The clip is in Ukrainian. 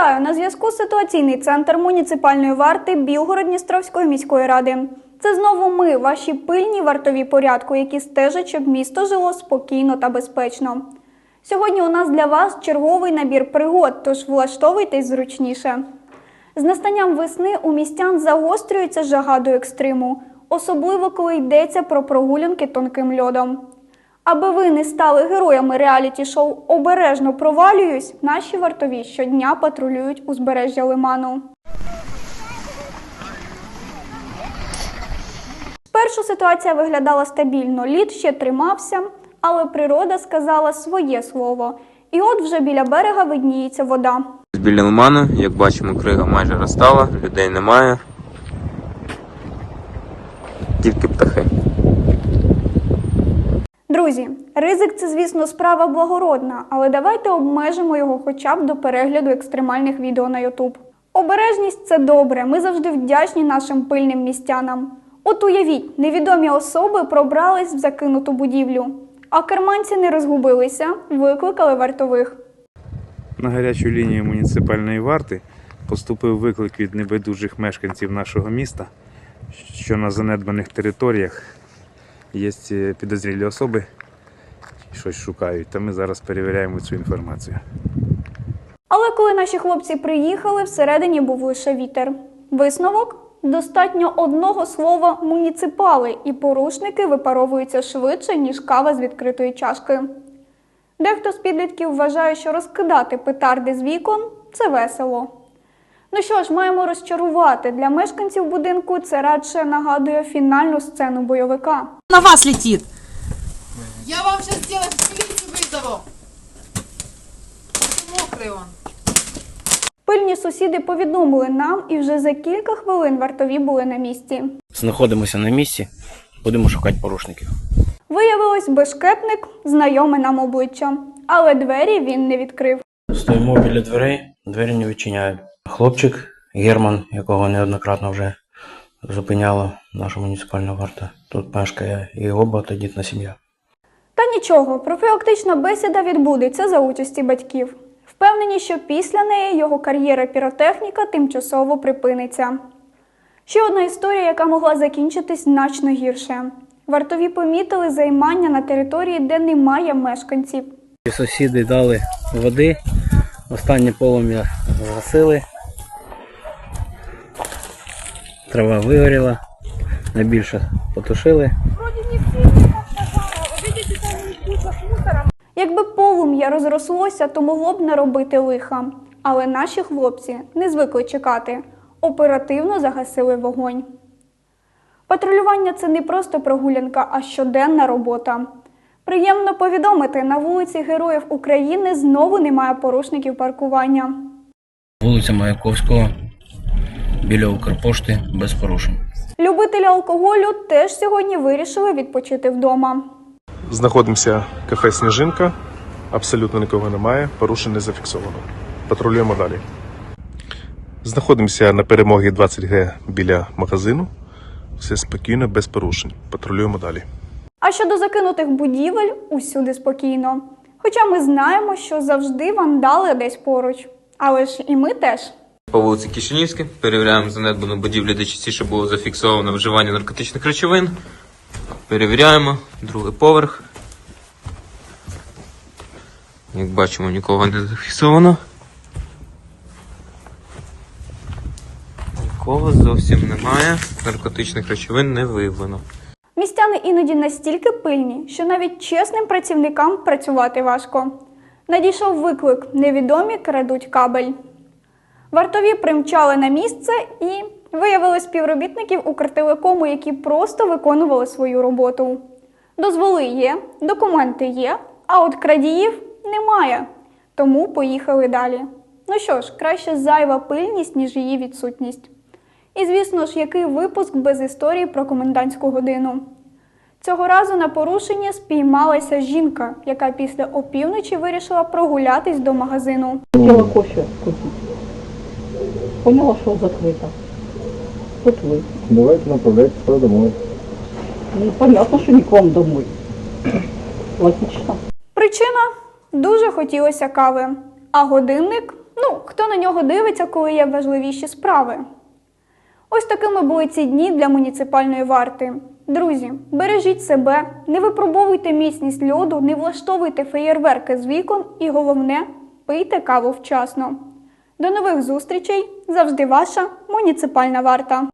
Вітаю на зв'язку ситуаційний центр муніципальної варти Білгород-Дністровської міської ради. Це знову ми, ваші пильні вартові порядку, які стежать, щоб місто жило спокійно та безпечно. Сьогодні у нас для вас черговий набір пригод, тож влаштовуйтесь зручніше. З настанням весни у містян загострюється жага до екстриму, особливо коли йдеться про прогулянки тонким льодом. Аби ви не стали героями реаліті-шоу Обережно провалююсь, наші вартові щодня патрулюють узбережжя лиману. Спершу ситуація виглядала стабільно, лід ще тримався, але природа сказала своє слово. І от вже біля берега видніється вода. Біля лиману, як бачимо, крига майже розстала, людей немає. Тільки птахи. Друзі, ризик це, звісно, справа благородна, але давайте обмежимо його хоча б до перегляду екстремальних відео на YouTube. Обережність це добре. Ми завжди вдячні нашим пильним містянам. От уявіть, невідомі особи пробрались в закинуту будівлю, а керманці не розгубилися, викликали вартових. На гарячу лінію муніципальної варти поступив виклик від небайдужих мешканців нашого міста, що на занедбаних територіях є підозрілі особи, щось шукають. Та ми зараз перевіряємо цю інформацію. Але коли наші хлопці приїхали, всередині був лише вітер. Висновок достатньо одного слова муніципали, і порушники випаровуються швидше, ніж кава з відкритої чашки. Дехто з підлітків вважає, що розкидати петарди з вікон це весело. Ну що ж, маємо розчарувати. Для мешканців будинку це радше нагадує фінальну сцену бойовика. на вас летит. Я вам сейчас Мокрый. Пильні сусіди повідомили нам, і вже за кілька хвилин вартові були на місці. Знаходимося на місці, будемо шукати порушників. Виявилось, бешкетник знайоме нам обличчя, але двері він не відкрив. Стоїмо біля дверей, двері не відчиняють. Хлопчик Герман, якого неоднократно вже зупиняла наша муніципальна варта. Тут мешкає і його багатодітна сім'я. Та нічого, профілактична бесіда відбудеться за участі батьків. Впевнені, що після неї його кар'єра піротехніка тимчасово припиниться. Ще одна історія, яка могла закінчитись значно гірше. Вартові помітили займання на території, де немає мешканців. Сусіди дали води, останнє полум'я згасили. Трава вигоріла, найбільше потушили. Якби полум'я розрослося, то могло б наробити лиха. Але наші хлопці не звикли чекати, оперативно загасили вогонь. Патрулювання це не просто прогулянка, а щоденна робота. Приємно повідомити, на вулиці Героїв України знову немає порушників паркування. Вулиця Маяковського біля Укрпошти без порушень. Любителі алкоголю теж сьогодні вирішили відпочити вдома. Знаходимося в кафе Сніжинка. Абсолютно нікого немає, порушень не зафіксовано. Патрулюємо далі. Знаходимося на перемогі 20Г біля магазину. Все спокійно, без порушень. Патрулюємо далі. А щодо закинутих будівель, усюди спокійно. Хоча ми знаємо, що завжди вандали десь поруч. Але ж і ми теж. По вулиці Кишинівській перевіряємо занедбану будівлю, де частіше було зафіксовано вживання наркотичних речовин. Перевіряємо другий поверх. Як бачимо, нікого не зафіксовано. Нікого зовсім немає. Наркотичних речовин не виявлено. Містяни іноді настільки пильні, що навіть чесним працівникам працювати важко. Надійшов виклик: невідомі крадуть кабель. Вартові примчали на місце і виявили співробітників Укртелекому, які просто виконували свою роботу. Дозволи є, документи є, а от крадіїв немає. Тому поїхали далі. Ну що ж, краще зайва пильність, ніж її відсутність. І звісно ж, який випуск без історії про комендантську годину. Цього разу на порушення спіймалася жінка, яка після опівночі вирішила прогулятись до магазину. Хотела кофе купить. Поняла, что закрыто. Тут вы. Давайте направляйтесь сюда домой. Ну, понятно, к вам домой. Логично. Дуже хотілося кави, а годинник Ну, хто на нього дивиться, коли є важливіші справи. Ось такими були ці дні для муніципальної варти. Друзі, бережіть себе, не випробовуйте міцність льоду, не влаштовуйте феєрверки з вікон і головне, пийте каву вчасно. До нових зустрічей! Завжди ваша муніципальна варта.